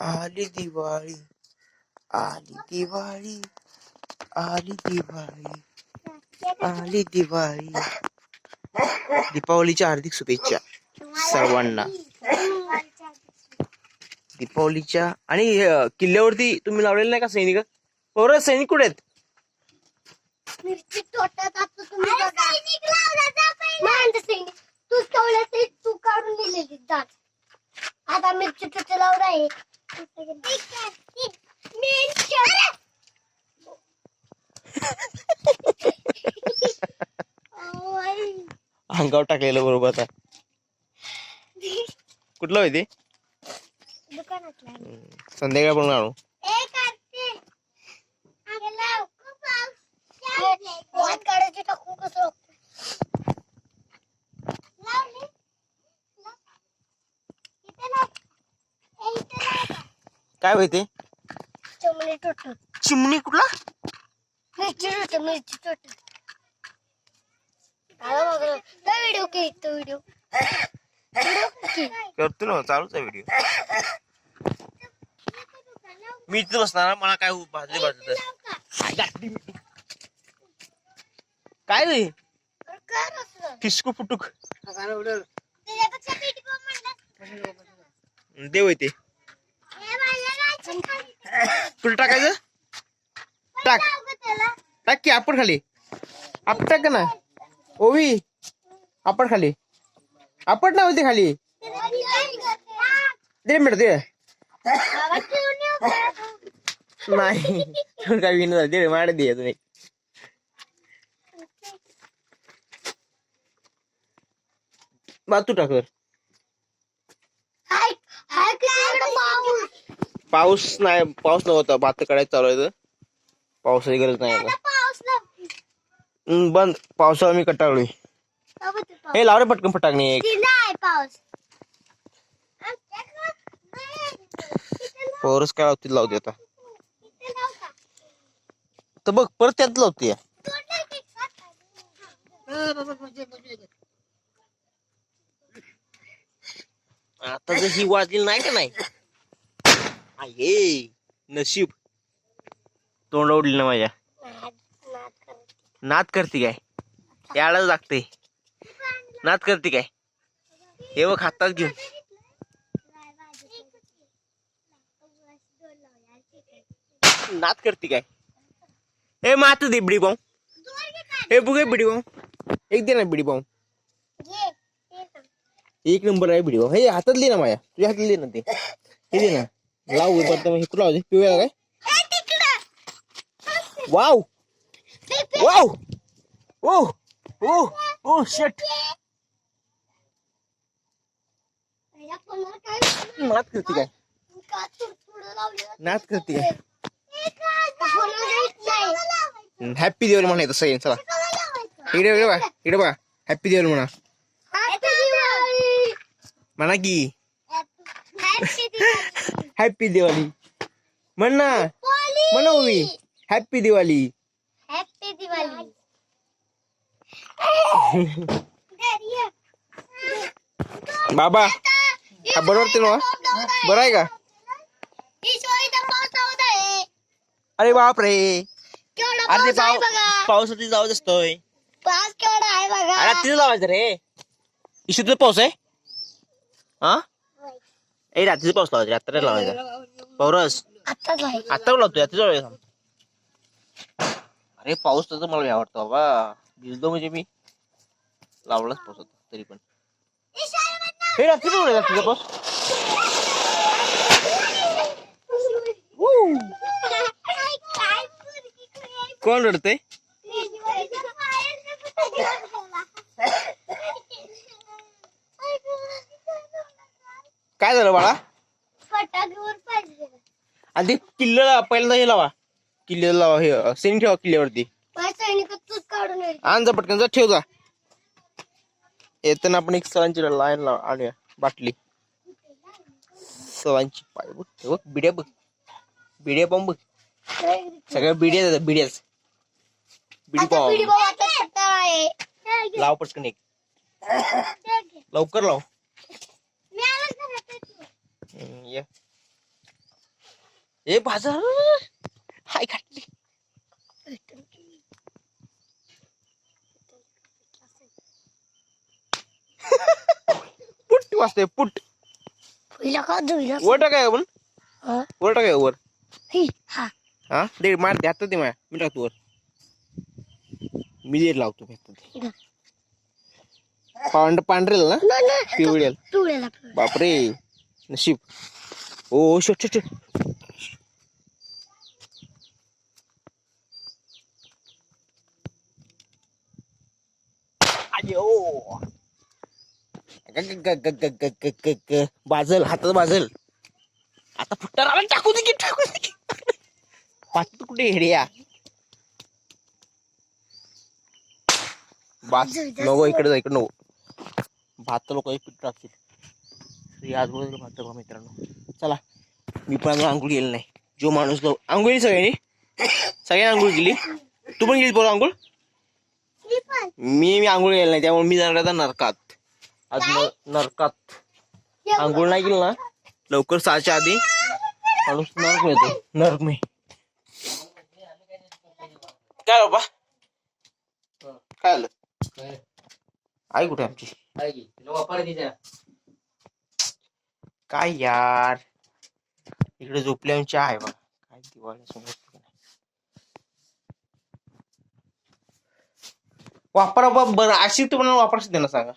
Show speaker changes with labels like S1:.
S1: आली दिवाळी आली दिवाळी आली दिवाळी आली दिवाळी. दीपावलीच्या हार्दिक शुभेच्छा सर्वांना. दीपावलीच्या आणि अं, किल्ल्यावरती तुम्ही लावलेलं नाही का सैनिक? बरोबर सैनिक कुठे आहेत?
S2: मिरची तोटत आता तुम्ही बघा. माझं सैनिक तू तवलं ते तू काढून दिलेली दात आता मिरची तुझं लावलं आहे
S1: अंगावर टाकलेलं बरोबर आता. कुठलं होय ते?
S2: दुकानातला.
S1: संध्याकाळ पण आणू
S2: हात काढायचे टाकू कसं
S1: काय होय ते?
S2: चिमणी तुटत
S1: चिमणी कुठला?
S2: मिरची तुटत मिरची तुटत व्हिडिओ के तो व्हिडिओ
S1: करतो ना चालूच आहे व्हिडिओ मी इथे बसणार मला काय भाजले भाजत काय रे फिस्कू फुटूक. देव आहे ते. तुला टाकायचं? टाक. टाक की आपण खाली. आपण टाक ना. ओवी आपण खाली. आपण ना होते खाली. दे मिनिट दे. नाही. काय विनोद दे माड दे तुम्ही बातू टाकर पाऊस नाही पाऊस नव्हता भात काढायचं चालू आहे पावसाची गरज नाही आता. बंद. पावसाळा मी कटाळलोय हे लावरे पटकन फटाकणी एक. पोरस काय लावतील लावते आता. तर बघ परत त्यात लावते. आता जर ही वाजली नाही का नाही? ये नशीब. तोंड ओढली ना माझ्या. नाद करते. काय? यालाच लागते. नाद करते काय? हे बघ हातात घेऊन. नाद करते काय? ए मात दे बिडी पाहू हे बघ बिडी पाहू एक दे ना बिडी पाहू एक नंबर आहे बिडी पाहू हे हातात दे ना माया तुझ्या हातात दे ना ते. हे दे ना. लाव परत मग कुठं लावते पिवळ्या काय? वाव! वाव! ओ ओ ओ शट नाद करते काय? नाद करते काय? हॅपी दिवाळी म्हणा तसं येईल चला. इकडे इकडे बा इकडे बा हॅपी दिवाळी म्हणा. म्हणा की. हॅपी दिवाळी म्हण ना म्हणा उभी हॅपी दिवाळी
S2: हॅपी दिवाळी
S1: बाबा हा बरोबर ते ना बरं आहे का अरे बाप रे अरे पाव
S2: बघा
S1: पावसाची जाऊ असतोय
S2: पाऊस केवढा आहे बघा
S1: अरे तिथे लावायचं रे इशू तुझा पाऊस आहे हा ए रात्रीचा पाऊस लावायचा रात्री लावायचा पाऊरस
S2: आताच आहे
S1: आता लावतो रात्रीचा लावायचा अरे पाऊस तर मला लय आवडतो बाबा भिजलो म्हणजे मी लावलाच पाऊस होता तरी पण हे रात्री पण रात्रीचा पाऊस कोण रडतंय काय झालं बाळा?
S2: फटाक्यावर
S1: आणि ते किल्ल्याला पहिल्यांदा हे लावा. किल्ल्याला लावा हे सेन ठेवा किल्ल्यावरती.
S2: माझ्या सैनिक तूच काढून येईल
S1: आण जा पटकन जा ठेव जा. येताना आपण एक सरांची लाईन लाव आणूया बाटली. सवांची पाय बघ हे बघ बिड्या बघ. बिड्या पाहून बघ. सगळ्या बिड्या जातात बिड्याच. बिडी पाव. लाव पटकन एक. लवकर लाव
S2: मी आवाज करत आहे तू.
S1: हम्म, ये. ए बाजार हाय खाटली पुट वाजते पुट
S2: पहिला का धुईला
S1: वर टाकाय आपण
S2: हा
S1: वर? टाकाय वर
S2: ही,
S1: दे मार दे आता ते माया. मी टाकतो वर. मी दे लावतो मी. पांढ पांढरेल ना? पिवळेल. बापरे. नशीब. ओ शोट शोट बाजल हातात बाजल. आता फुट्टा राहिला टाकू दे टाकू दे पाच कुठे हेड्या बास. नको इकडे जा इकडे नको. भात लोक पीठ टाकतील. आज बोलत भात बघा मित्रांनो. चला मी पण अजून आंघोळ गेली नाही. जो माणूस गव आंघोळ केली सगळ्यांनी? सगळ्यांनी आंघोळ केली? तू पण गेली बरं आंघोळ?
S2: मी.
S1: मी आंघोळ गेली नाही त्यामुळे मी जाणार आता नरकात. आज नरकात. आंघोळ नाही केली ना? लवकर सहाच्या आधी. माणूस नरक मिळतो. नरक मी काय बाबा? काय आलं? आई कुठे आमची? काय यार? इकडे झोपली चहा आहे बघा. काय दिवाळी समोर वापरा बा बरं. अशी तुम्हाला वापरायचं ना सांगा.